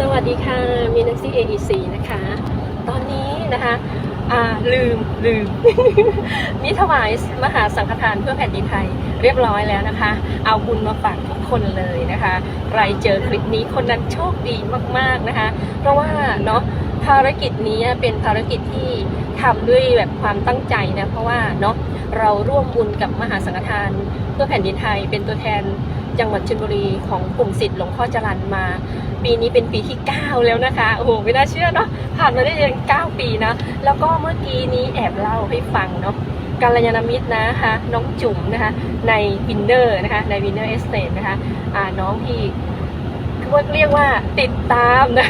สวัสดีค่ะ มีนักซี่ AEC นะคะ ตอนนี้นะคะอ่าลืมลืมนี่ถวายมหาสังฆทานเพื่อแผ่นดินไทยเรียบร้อยแล้วนะคะ เอาบุญมาฝากทุกคนเลยนะคะใครเจอคลิปนี้คนนั้นโชคดีมากๆนะคะ เพราะว่าเนาะภารกิจนี้เป็นภารกิจที่ทำด้วยแบบความตั้งใจนะเพราะว่าเนาะเราร่วมบุญกับมหาสังฆทานเพื่อแผ่นดินไทยเป็นตัวแทนจังหวัดชลบุรีของกลุ่มสิทธิ์หลวงพ่อจรันมา ปีนี้เป็นปีที่ 9 แล้วนะคะ โอ้โห ไม่น่าเชื่อเนาะ ผ่านมาได้ยัง 9 ปีนะ แล้วก็เมื่อกี้นี้แอบเล่าให้ฟังเนาะกาลยานามิตรนะคะน้องจุ๋มนะคะ ในวินเนอร์นะคะ ในวินเนอร์เอสเตนะคะอ่าน้องที่ว่าเรียกว่าติดตามนะ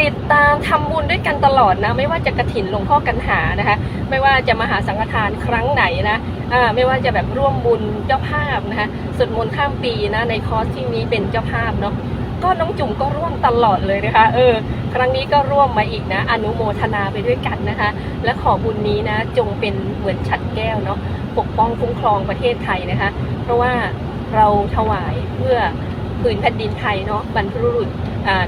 ติดตามทำบุญด้วยกันตลอดนะ ไม่ว่าจะกระถินหลวงพ่อกันหานะคะ ไม่ว่าจะมาหาสังฆทานครั้งไหนนะอ่าไม่ว่าจะแบบร่วมบุญเจ้าภาพนะคะสวดมนต์ข้ามปีนะในคอร์สที่นี้เป็นเจ้าภาพเนาะ ก็น้องจุ๋มก็ร่วมตลอดเลยนะคะ เออ ครั้งนี้ก็ร่วมมาอีกนะ อนุโมทนาไปด้วยกันนะคะ และขอบุญนี้นะ จงเป็นเหมือนฉัดแก้วเนาะปกป้องคุ้มครองประเทศไทยนะคะ เพราะว่าเราถวายเพื่อผืนแผ่นดินไทยเนาะบรรพบุรุษ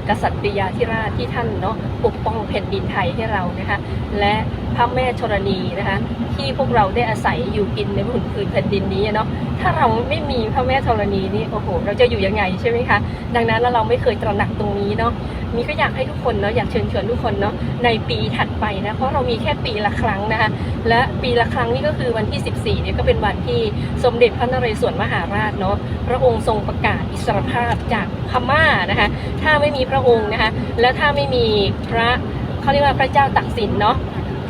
กษัตริยาธิราชที่ท่านเนาะปกป้องแผ่นดินไทยให้เรานะคะและพระแม่ธรณีนะคะที่พวกเราได้อาศัยอยู่กินในผืนผืนแผ่นดินนี้เนาะถ้าเราไม่มีพระแม่ธรณีนี่โอ้โหเราจะอยู่ยังไงใช่ไหมคะดังนั้นเราไม่เคยตระหนักตรงนี้เนาะมีก็อยากให้ทุกคนเนาะอยากเชิญชวนทุกคนเนาะในปีถัดไปนะเพราะเรามีแค่ปีละครั้งนะคะและปีละครั้งนี่ก็คือวันที่ 14เนี่ยก็เป็นวันที่สมเด็จพระนเรศวรมหาราชเนาะพระองค์ทรงประกาศอิสรภาพจากพม่านะคะถ้าไม่มีพระองค์นะคะแล้วถ้าไม่มีพระเขาเรียกว่าพระเจ้าตักสินเนาะ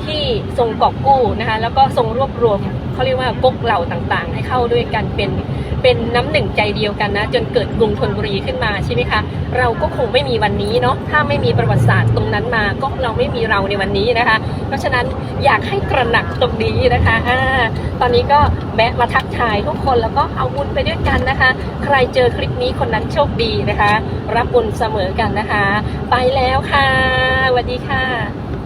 ที่ทรงกอบกู้นะคะแล้วก็ทรงรวบรวม เขาเรียกว่าก๊กเหล่าต่างๆ ให้เข้าด้วยกันเป็นเป็นน้ำหนึ่งใจเดียวกันนะ จนเกิดกรุงธนบุรีขึ้นมาใช่ไหมคะ เราก็คงไม่มีวันนี้เนาะถ้าไม่มีประวัติศาสตร์ตรงนั้นมาก็เราไม่มีเราในวันนี้นะคะ เพราะฉะนั้นอยากให้ตระหนักตรงนี้นะคะอ่าตอนนี้ก็แวะมาทักทายทุกคนแล้วก็เอาบุญไปด้วยกันนะคะ ใครเจอคลิปนี้คนนั้นโชคดีนะคะ รับบุญเสมอกันนะคะ ไปแล้วค่ะสวัสดีค่ะ